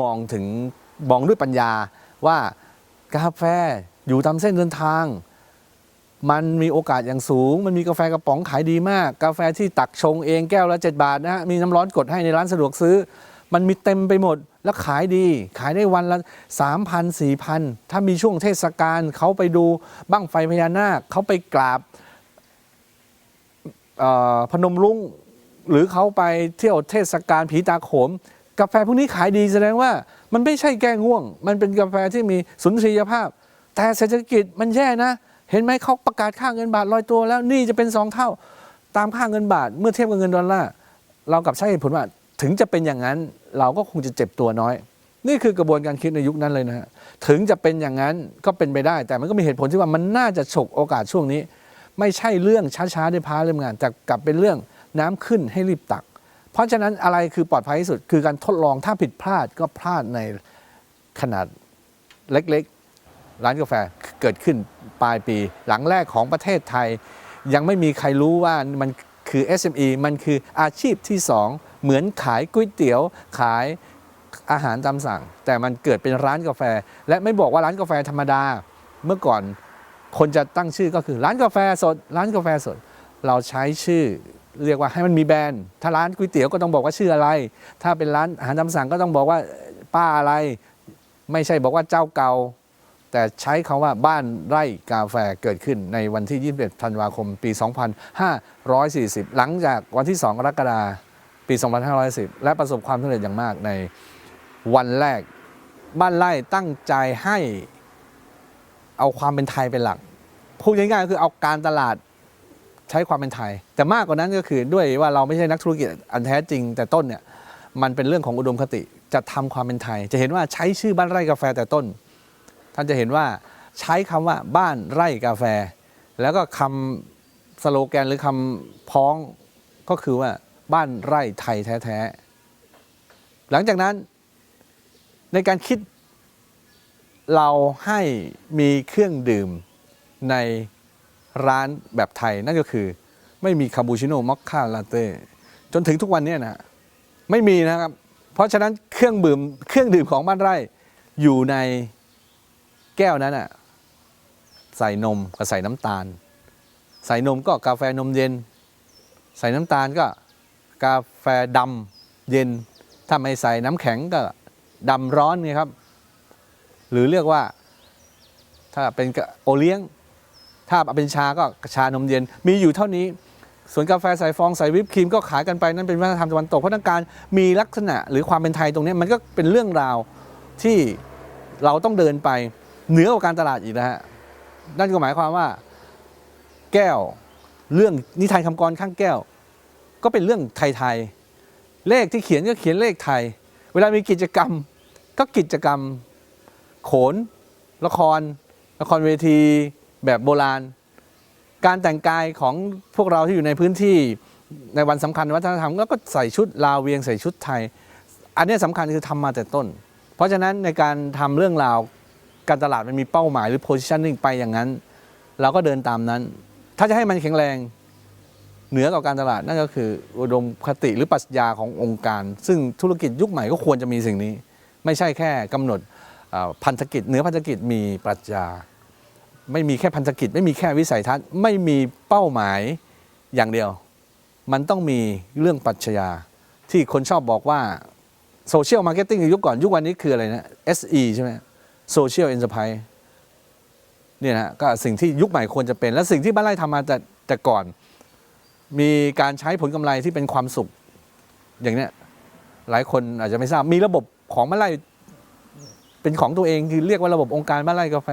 มองถึงมองด้วยปัญญาว่ากาแฟอยู่ตามเส้นเดินทาง มันมีโอกาสอย่างสูง มันมีกาแฟกระป๋องขายดีมาก กาแฟที่ตักชงเองแก้วละ 7 บาทนะฮะมีน้ำร้อนกดให้ในร้านสะดวกซื้อ มันมีเต็มไปหมดแล้วขายดี ขายได้วันละ 3,000 4,000 ถ้ามีช่วงเทศกาลเขาไปดูบั้งไฟพญานาคเขาไปกราบพนมรุ้งหรือเขาไปเที่ยวเทศกาลผีตาโขม กาแฟพวกนี้ขายดีแสดงว่า มันไม่ใช่แก้ง่วง มันเป็นกาแฟที่มีสุนทรียภาพ แต่เศรษฐกิจมันแย่นะ เห็นไหมเขาประกาศค่าเงินบาทลอยตัวแล้วนี่จะเป็นสองเท่า ตามค่าเงินบาทเมื่อเทียบกับเงินดอลลาร์เรากับใช้เหตุผลว่าถึงจะเป็นอย่างนั้นเราก็คงจะเจ็บตัวน้อย นี่คือกระบวนการคิดในยุคนั้นเลยนะฮะถึงจะเป็นอย่างนั้นก็เป็นไปได้ แต่มันก็มีเหตุผลที่ว่ามันน่าจะฉกโอกาสช่วงนี้ ไม่ใช่เรื่องช้าๆได้พาเริ่มงานแต่กลับเป็นเรื่องน้ำขึ้นให้รีบตัก ราะฉะนั้นอะไรคือปลอดภัยที่สุด คือการทดลองถ้าผิดพลาดก็พลาดในขนาดเล็กๆ ร้านกาแฟเกิดขึ้นปลายปี หลังแรกของประเทศไทย ยังไม่มีใครรู้ว่ามันคือ SME มันคืออาชีพที่สองเหมือนขายก๋วยเตี๋ยว ขายอาหารตามสั่ง แต่มันเกิดเป็นร้านกาแฟ และไม่บอกว่าร้านกาแฟธรรมดาเมื่อก่อนคนจะตั้งชื่อก็คือร้านกาแฟสด ร้านกาแฟสด เราใช้ชื่อ เรียกว่าให้มันมีแบรนด์ถ้าร้านก๋วยเตี๋ยวก็ต้องบอกว่าชื่ออะไร ถ้าเป็นร้านอาหารตามสั่งก็ต้องบอกว่าป้าอะไร ไม่ใช่บอกว่าเจ้าเก่า แต่ใช้คาว่าบ้านไร่กาแฟเกิดขึ้นในวันที่ 21 ธันวาคม ปี 2540 หลังจากวันที่ 2 กรกฎาคมปี 2510 และประสบความสำเร็จอย่างมากในวันแรกบ้านไร่ตั้งใจให้เอาความเป็นไทยเป็นหลักพูดง่ายๆก็คือเอาการตลาด ใช้ความเป็นไทย แต่มากกว่านั้นก็คือด้วยว่าเราไม่ใช่นักธุรกิจอันแท้จริง แต่ต้นเนี่ยมันเป็นเรื่องของอุดมคติจะทำความเป็นไทย จะเห็นว่าใช้ชื่อบ้านไร่กาแฟแต่ต้น ท่านจะเห็นว่าใช้คำว่าบ้านไร่กาแฟ แล้วก็คำสโลแกนหรือคำพ้องก็คือว่าบ้านไร่ไทยแท้ๆหลังจากนั้นในการคิดเราให้มีเครื่องดื่มใน ร้านแบบไทยนั่นก็คือ ไม่มีคาปูชิโน่มอคค่าลาเต้จนถึงทุกวันนี้นะไม่มีนะครับ เพราะฉะนั้นเครื่องดื่มเครื่องดื่มของบ้านไร่อยู่ในแก้วนั้นอะใส่นมกับใส่น้ำตาล ใส่นมก็กาแฟนมเย็น ใส่น้ำตาลก็กาแฟดำเย็น ถ้าไม่ใส่น้ำแข็งก็ดำร้อนไงครับ หรือเรียกว่าถ้าเป็นโอเลี้ยง ถ้าเป็นชาก็ชานมเย็น มีอยู่เท่านี้ส่วนกาแฟใส่ฟองใส่วิปครีมก็ขายกันไปนั่นเป็นวัฒนธรรมตะวันตกเพราะต้องการมีลักษณะหรือความเป็นไทยตรงนี้มันก็เป็นเรื่องราวที่เราต้องเดินไปเหนือกว่าการตลาดอีกนะฮะนั่นก็หมายความว่า แก้วเรื่องนิทานคำกรข้างแก้ว ก็เป็นเรื่องไทยๆเลขที่เขียนก็เขียนเลขไทย เวลามีกิจกรรมก็กิจกรรม โขน ละคร ละครเวที แบบโบราณ การแต่งกายของพวกเราที่อยู่ในพื้นที่ในวันสำคัญวัฒนธรรมแล้วก็ใส่ชุดลาวเวียงใส่ชุดไทย อันนี้สำคัญคือทำมาแต่ต้น เพราะฉะนั้นในการทำเรื่องราวการตลาดมันมีเป้าหมายหรือ positioning ไปอย่างนั้น เราก็เดินตามนั้น ถ้าจะให้มันแข็งแรงเหนือกว่าการตลาดนั่นก็คืออุดมคติหรือปรัชญาขององค์การ ซึ่งธุรกิจยุคใหม่ก็ควรจะมีสิ่งนี้ ไม่ใช่แค่กำหนดพันธกิจเหนือพันธกิจมีปรัชญา ไม่มีแค่พันธกิจ ไม่มีแค่วิสัยทัศน์ ไม่มีเป้าหมายอย่างเดียว มันต้องมีเรื่องปรัชญาที่คนชอบบอกว่าโซเชียลมาร์เก็ตติ้งยุคก่อนยุควันนี้คืออะไรนะ SE ใช่ไหมโซเชียล e อน p r i s e เนี่ยนะก็สิ่งที่ยุคใหม่ควรจะเป็น และสิ่งที่บ้านไร่ทำมาแต่แต่ก่อน มีการใช้ผลกำไรที่เป็นความสุข อย่างเนี้ยหลายคนอาจจะไม่ทราบมีระบบของบ้านไร่เป็นของตัวเองคือเรียกว่าระบบองค์การบ้านไร่กาแฟ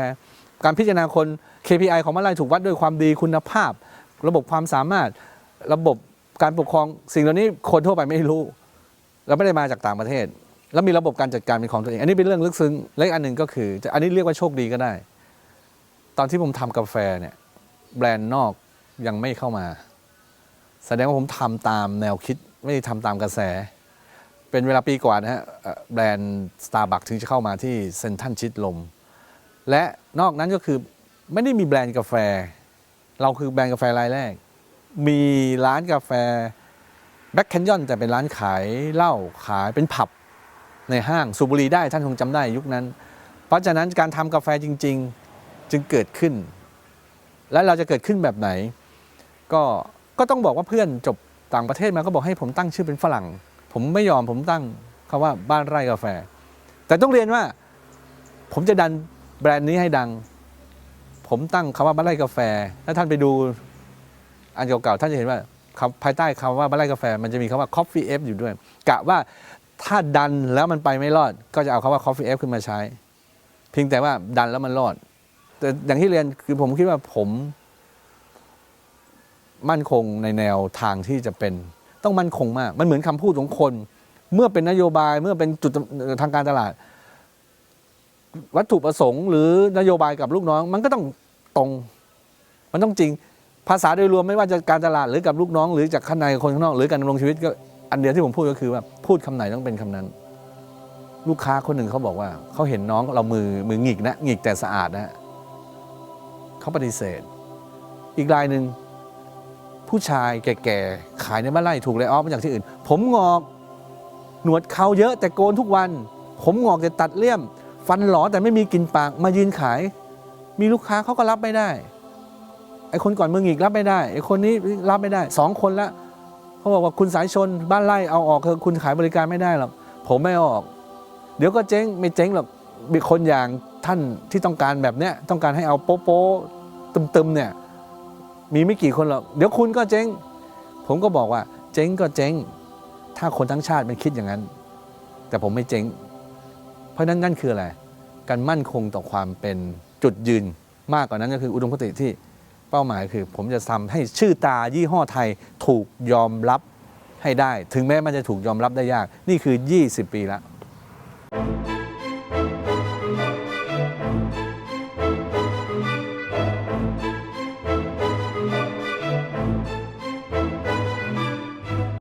การพิจารณาคน KPI ของบ้านไรถูกวัดด้วยความดีคุณภาพ ระบบความสามารถระบบการปกครองสิ่งเหล่านี้คนทั่วไปไม่รู้ เราไม่ได้มาจากต่างประเทศ แล้วมีระบบการจัดการเป็นของตัวเอง อันนี้เป็นเรื่องลึกซึ้งและอีกอันหนึ่งก็คืออันนี้เรียกว่าโชคดีก็ได้ ตอนที่ผมทำกาแฟเนี่ยแบรนด์นอกยังไม่เข้ามา แสดงว่าผมทำตามแนวคิดไม่ได้ทำตามกระแส เป็นเวลาปีกว่านะฮะแบรนด์ Starbucks ถึงจะเข้ามาที่เซนทันชิดลม และนอกนั้นก็คือไม่ได้มีแบรนด์กาแฟ เราคือแบรนด์กาแฟรายแรก มีร้านกาแฟแบ็คแคนยอนแต่เป็นร้านขายเหล้าขายเป็นผับในห้างสูบบุหรี่ได้ท่านคงจำได้ยุคนั้น เพราะฉะนั้นการทำกาแฟจริง ๆจึงเกิดขึ้น และเราจะเกิดขึ้นแบบไหน ก็ก็ต้องบอกว่าเพื่อนจบต่างประเทศมาก็บอกให้ผมตั้งชื่อเป็นฝรั่ง ผมไม่ยอมผมตั้งคำว่าบ้านไร่กาแฟ แต่ต้องเรียนว่า ผมจะดัน แบรนด์นี้ให้ดัง ผมตั้งคำว่าบ้านไร่กาแฟ ถ้าท่านไปดูอันเก่าๆท่านจะเห็นว่าภายใต้คำว่าบ้านไร่กาแฟ มันจะมีคำว่า coffee f อยู่ด้วย กะว่าถ้าดันแล้วมันไปไม่รอด ก็จะเอาคำว่า coffee f ขึ้นมาใช้ เพียงแต่ว่าดันแล้วมันรอด แต่อย่างที่เรียนคือผมคิดว่าผมมั่นคงในแนวทางที่จะเป็น ต้องมั่นคงมาก มันเหมือนคำพูดของคน เมื่อเป็นนโยบายเมื่อเป็นจุดทางการตลาด วัตถุประสงค์หรือนโยบายกับลูกน้อง มันก็ต้องตรง มันต้องจริง ภาษาโดยรวมไม่ว่าจะการตลาดหรือกับลูกน้อง หรือจากข้างในคนข้างนอก หรือการดำรงชีวิตก็อันเดียวที่ผมพูดก็คือว่าพูดคำไหนต้องเป็นคำนั้น ลูกค้าคนหนึ่งเขาบอกว่าเขาเห็นน้องเรามือมือหงิกนะหงิกแต่สะอาดนะเขาปฏิเสธ อีกรายหนึ่งผู้ชายแก่ๆขายในบ้านไร่ถูกเลยออฟมาจากที่อื่น ผมงอกหนวดเขาเยอะแต่โกนทุกวัน ผมงอกแต่ตัดเลี่ยม ฟันหลอแต่ไม่มีกลิ่นปากมายืนขาย มีลูกค้าเขาก็รับไม่ได้ไอ้คนก่อนมึงอีกรับไม่ได้ไอ้คนนี้รับไม่ได้สองคนละเขาบอกว่าคุณสายชนบ้านไร่เอาออกเถอะคุณขายบริการไม่ได้หรอกผมไม่ออก เดี๋ยวก็เจ๊งไม่เจ๊งหรอกมีคนอย่างท่านที่ต้องการแบบเนี้ยต้องการให้เอาโป๊ะโป๊ะตึมๆเนี่ยมีไม่กี่คนหรอกเดี๋ยวคุณก็เจ๊ง ผมก็บอกว่า เจ๊งก็เจ๊ง ถ้าคนทั้งชาติมันคิดอย่างนั้น แต่ผมไม่เจ๊ง เพราะนั้นนั่นคืออะไร การมั่นคงต่อความเป็นจุดยืนมากกว่านั้นก็คืออุดมคติที่เป้าหมายคือ ผมจะทำให้ชื่อตายี่ห้อไทยถูกยอมรับให้ได้ ถึงแม้มันจะถูกยอมรับได้ยาก นี่คือ 20 ปีแล้ว